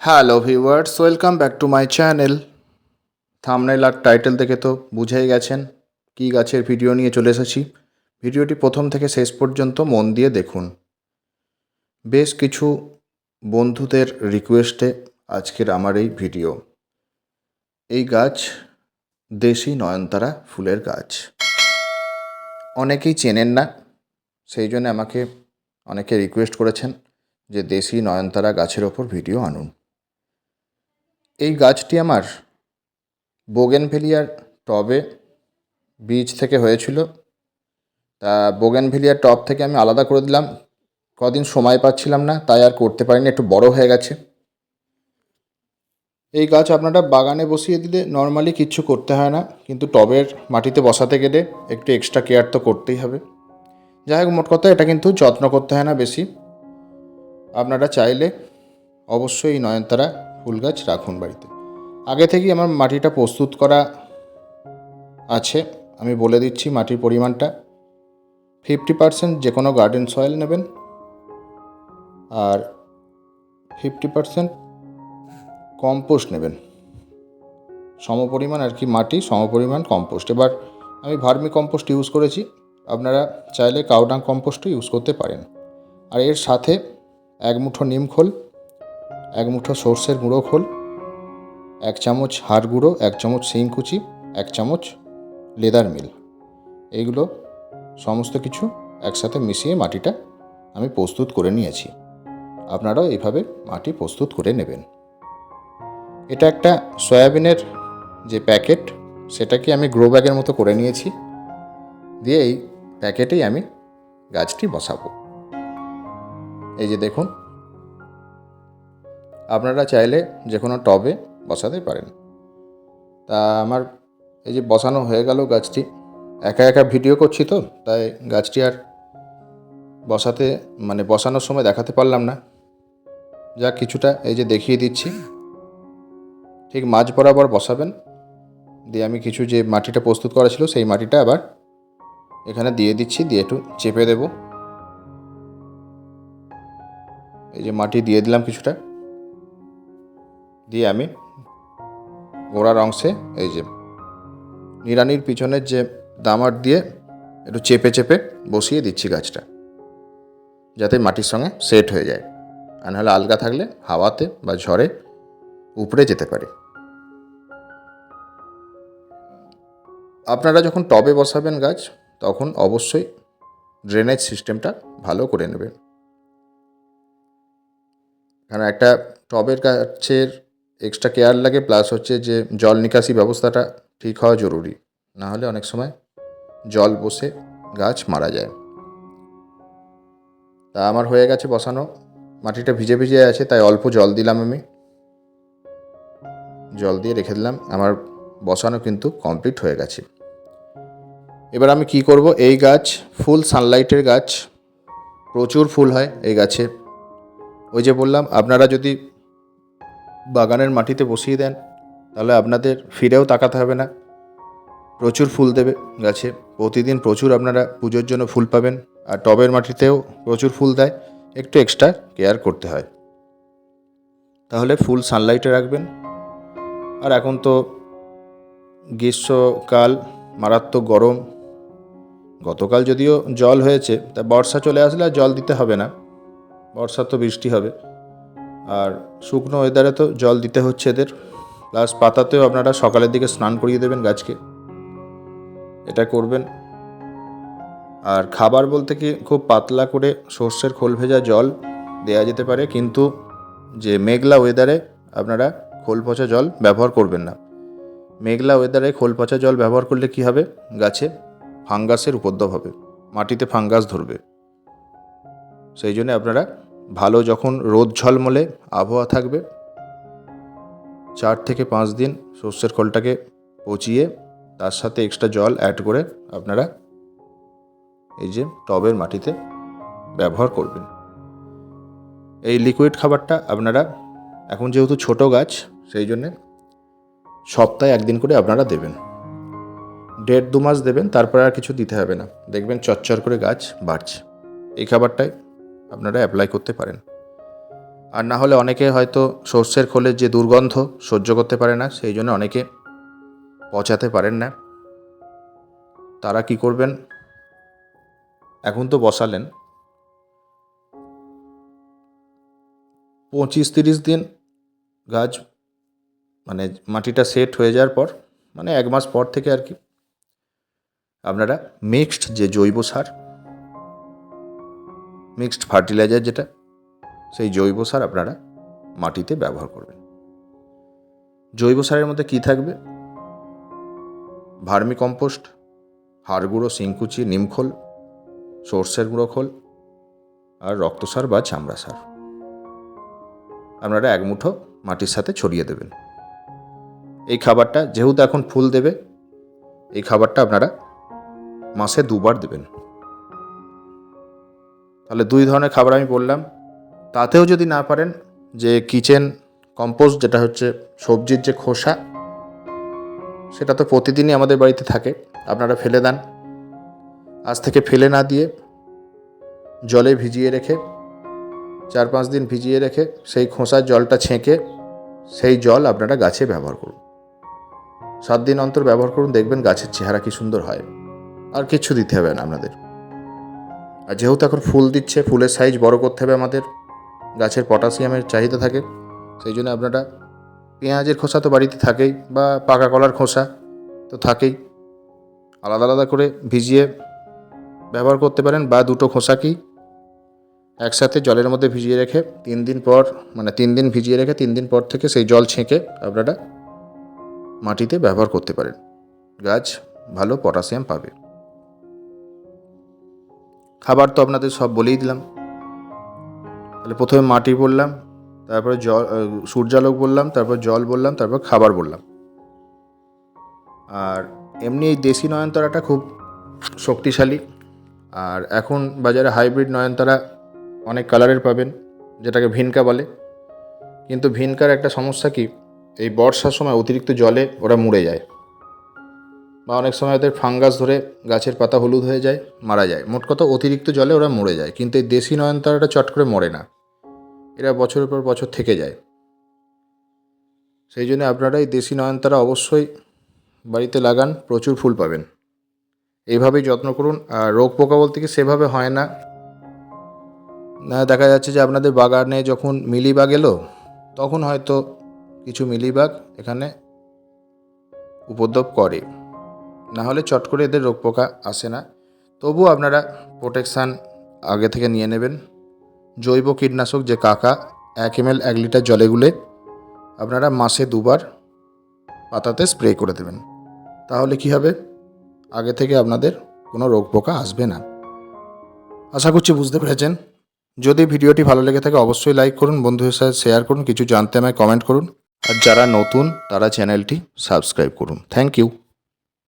Hello viewers, welcome back to my channel. Thumbnail R title দেখে তো বুঝেই গেছেন কী গাছের ভিডিও নিয়ে চলে এসেছি। ভিডিওটি প্রথম থেকে শেষ পর্যন্ত মন দিয়ে দেখুন। বেশ কিছু বন্ধুদের রিকোয়েস্টে আজকের আমার এই ভিডিও। এই গাছ দেশি নয়নতারা ফুলের গাছ। অনেকেই চেনেন না, সেই জন্য আমাকে অনেকে রিকোয়েস্ট করেছেন যে দেশি নয়নতারা গাছের ওপর ভিডিও আনুন। এই গাছটি আমার বোগেনভেলিয়ার টবে বীজ থেকে হয়েছিল। তা বোগেনভেলিয়ার টব থেকে আমি আলাদা করে দিলাম। কদিন সময় পাচ্ছিলাম না, তাই আর করতে পারিনি, একটু বড় হয়ে গেছে। এই গাছ আপনারা বাগানে বসিয়ে দিলে নর্মালি কিচ্ছু করতে হয় না, কিন্তু টবের মাটিতে বসাতে গেলে একটু এক্সট্রা কেয়ার তো করতেই হবে। যাই হোক, মোট কথা এটা কিন্তু যত্ন করতে হয় না বেশি। আপনারা চাইলে অবশ্যই নয়নতারা ফুল গাছ রাখুন বাড়িতে। আগে থেকেই আমার মাটিটা প্রস্তুত করা আছে। আমি বলে দিচ্ছি মাটির পরিমাণটা। ফিফটি পার্সেন্ট যে কোনো গার্ডেন সয়েল নেবেন। আর ফিফটি পার্সেন্ট কম্পোস্ট নেবেন। সমপরিমাণ আর কি মাটি, সমপরিমাণ কম্পোস্ট। এবার আমি ভার্মি কম্পোস্ট ইউজ করেছি। আপনারা চাইলে কাউডাং কম্পোস্টও ইউজ করতে পারেন। আর এর সাথে এক মুঠো নিম খোল। এক মুঠো সর্ষের গুঁড়ো খোল, এক চামচ হাড় গুঁড়ো, এক চামচ শিংকুচি এক চামচ লেদার মিল। এইগুলো সমস্ত কিছু একসাথে মিশিয়ে মাটিটা আমি প্রস্তুত করে নিয়েছি। আপনারাও এইভাবে মাটি প্রস্তুত করে নেবেন। এটা একটা সয়াবিনের যে প্যাকেট, সেটাকে আমি গ্রো ব্যাগের মতো করে নিয়েছি। দিয়ে এই প্যাকেটেই আমি গাছটি বসাবো। এই যে দেখুন আপনারা চাইলে যে কোনো টবে বসাতে পারেন। তা আমার এই যে বসানো হয়ে গেল গাছটি, একা একা ভিডিও করছি তো, তাই গাছটি আর বসাতে মানে বসানোর সময় দেখাতে পারলাম না। যা কিছুটা এই যে দেখিয়ে দিচ্ছি। ঠিক মাঝ বরাবর বসাবেন। দিয়ে আমি কিছু যে মাটিটা প্রস্তুত করা ছিল, সেই মাটিটা আবার এখানে দিয়ে দিচ্ছি, দিয়ে একটু চেপে দেব। এই যে মাটি দিয়ে দিলাম কিছুটা। দিয়ে আমি গোড়ার অংশে এই যে নিড়ানির পিছনের যে দামার দিয়ে একটু চেপে চেপে বসিয়ে দিচ্ছি গাছটা, যাতে মাটির সঙ্গে সেট হয়ে যায়। আর নাহলে আলগা থাকলে হাওয়াতে বা ঝড়ে উপড়ে যেতে পারে। আপনারা যখন টবে বসাবেন গাছ, তখন অবশ্যই ড্রেনেজ সিস্টেমটা ভালো করে নেবেন। কারণ একটা টবের গাছের এক্সট্রা কেয়ার লাগে প্লাস হচ্ছে যে জল নিকাশি ব্যবস্থাটা ঠিক হওয়া জরুরি। না হলে অনেক সময় জল বসে গাছ মারা যায়। তা আমার হয়ে গেছে বসানো। মাটিটা ভিজে ভিজে আছে, তাই অল্প জল দিলাম আমি। জল দিয়ে রেখে দিলাম। আমার বসানো কিন্তু কমপ্লিট হয়ে গেছে। এবার আমি কি করব? এই গাছ, ফুল সানলাইটের গাছ, প্রচুর ফুল হয় এই গাছে। ওই যে বললাম, আপনারা যদি বাগানের মাটিতে বসিয়ে দেন, তাহলে আপনাদের ফিরেও তাকাতে হবে না। প্রচুর ফুল দেবে গাছে। প্রতিদিন প্রচুর আপনারা পুজোর জন্য ফুল পাবেন আর টবের মাটিতেও প্রচুর ফুল দেয়। একটু এক্সট্রা কেয়ার করতে হয়। তাহলে ফুল সানলাইটে রাখবেন। আর এখন তো গ্রীষ্মকাল, মারাত্মক গরম। গতকাল যদিও জল হয়েছে, তা বর্ষা চলে আসলে আর জল দিতে হবে না। বর্ষা তো বৃষ্টি হবে। আর শুকনো ওয়েদারে তো জল দিতে হচ্ছে এদের। প্লাস পাতাতেও আপনারা সকালের দিকে স্নান করিয়ে দেবেন গাছকে। এটা করবেন। আর খাবার বলতে কি, খুব পাতলা করে সর্ষের খোল ভেজা জল দেওয়া যেতে পারে, কিন্তু যে মেঘলা ওয়েদারে আপনারা খোল পচা জল ব্যবহার করবেন না। মেঘলা ওয়েদারে খোল পচা জল ব্যবহার করলে কি হবে? গাছে ফাঙ্গাসের উপদ্রব হবে। মাটিতে ফাঙ্গাস ধরবে। সেই জন্য আপনারা ভালো যখন রোদ ঝলমলে, আবহাওয়া থাকবে। চার থেকে পাঁচ দিন সর্ষের খোলটাকে পচিয়ে, তার সাথে এক্সট্রা জল অ্যাড করে আপনারা এই যে টবের মাটিতে ব্যবহার করবেন। এই লিকুইড খাবারটা আপনারা, এখন যেহেতু ছোট গাছ, সেই জন্যে সপ্তাহে একদিন করে আপনারা দেবেন। দেড় দু মাস দেবেন, তারপরে আর কিছু দিতে হবে না। দেখবেন চচ্চর করে গাছ বাড়ছে। এই খাবারটাই আপনারা অ্যাপ্লাই করতে পারেন। আর না হলে অনেকে হয়তো সর্ষের খোলের যে দুর্গন্ধ সহ্য করতে পারে না, সেই জন্য অনেকে পচাতে পারেন না। তারা কি করবেন? এখন তো বসালেন। পঁচিশ তিরিশ দিন গাছ মানে মাটিটা সেট হয়ে যাওয়ার পর মানে এক মাস পর থেকে আর কি, আপনারা মিক্সড যে জৈব সার মিক্সড ফার্টিলাইজার যেটা, সেই জৈব সার আপনারা মাটিতে ব্যবহার করবেন। জৈব সারের মধ্যে কী থাকবে? ভার্মি কম্পোস্ট হাড় গুঁড়ো শিংকুচি, নিমখোল, সর্ষের গুঁড়ো খোল আর রক্তসার বা চামড়া সার। আপনারা এক মুঠো মাটির সাথে ছড়িয়ে দেবেন। এই খাবারটা যেহেতু এখন ফুল দেবে, এই খাবারটা আপনারা মাসে দুবার দেবেন। তাহলে দুই ধরনের খাবার আমি বললাম। তাতেও যদি না পারেন, যে কিচেন কম্পোস্ট যেটা হচ্ছে সবজির যে খোসা, সেটা তো প্রতিদিনই আমাদের বাড়িতে থাকে। আপনারা ফেলে দেন। আজ থেকে ফেলে না দিয়ে জলে ভিজিয়ে রেখে, চার পাঁচ দিন ভিজিয়ে রেখে সেই খোসার জলটা ছেঁকে, সেই জল আপনারা গাছে ব্যবহার করুন। সাত দিন অন্তর ব্যবহার করুন, দেখবেন গাছের চেহারা কি সুন্দর হয়। আর কিচ্ছু দিতে হবে না আপনাদের। আর যেহেতু এখন ফুল দিচ্ছে, ফুলের সাইজ বড় করতে হবে আমাদের, গাছের পটাশিয়ামের চাহিদা থাকে, সেই জন্য আপনারা পেঁয়াজের খোসা তো বাড়িতে থাকেই বা পাকা কলার খোসা তো থাকেই। আলাদা আলাদা করে ভিজিয়ে ব্যবহার করতে পারেন বা দুটো খোসাকেই একসাথে জলের মধ্যে ভিজিয়ে রেখে তিন দিন পর মানে তিন দিন ভিজিয়ে রেখে তিন দিন পর থেকে সেই জল ছেঁকে আপনারা মাটিতে ব্যবহার করতে পারেন। গাছ ভালো পটাশিয়াম পাবে। খাবার তো আপনাদের সব বলেই দিলাম। তাহলে প্রথমে মাটি বললাম, তারপরে জল সূর্যালোক বললাম, তারপর জল বললাম, তারপর খাবার বললাম। আর এমনি এই দেশি নয়নতারাটা খুব শক্তিশালী। আর এখন বাজারে হাইব্রিড নয়নতারা অনেক কালারের পাবেন, যেটাকে ভিনকা বলে। কিন্তু ভিনকার একটা সমস্যা কি, এই বর্ষার সময় অতিরিক্ত জলে ওরা মুড়ে যায়। বা অনেক সময় ওদের ফাঙ্গাস ধরে গাছের পাতা হলুদ হয়ে যায়, মারা যায়। মোট কথা অতিরিক্ত জলে ওরা মরে যায়, কিন্তু এই দেশি নয়নতারাটা চট করে মরে না। এরা বছরের পর বছর থেকে যায়। সেই জন্য আপনারা এই দেশি নয়নতারা অবশ্যই বাড়িতে লাগান, প্রচুর ফুল পাবেন। এইভাবেই যত্ন করুন, আর রোগ পোকা বলতে কি সেভাবে হয় না। না, দেখা যাচ্ছে যে আপনাদের বাগানে যখন মিলিবাগ এলো, তখন হয়তো কিছু মিলিবাগ এখানে উপদ্রব করে। না হলে চট করে এদের রোগ পোকা আসে না। তবুও আপনারা প্রোটেকশান আগে থেকে নিয়ে নেবেন। জৈব কীটনাশক যে কাকা, এক এম এক লিটার জলে গুলে আপনারা মাসে দুবার পাতাতে স্প্রে করে দেবেন। তাহলে কি হবে? আগে থেকে আপনাদের কোনো রোগ পোকা আসবে না। আশা করছি বুঝতে পেরেছেন। যদি ভিডিওটি ভালো লেগে থাকে অবশ্যই লাইক করুন, বন্ধুদের সাথে শেয়ার করুন, কিছু জানতে আমায় কমেন্ট করুন। আর যারা নতুন, তারা চ্যানেলটি সাবস্ক্রাইব করুন। Thank you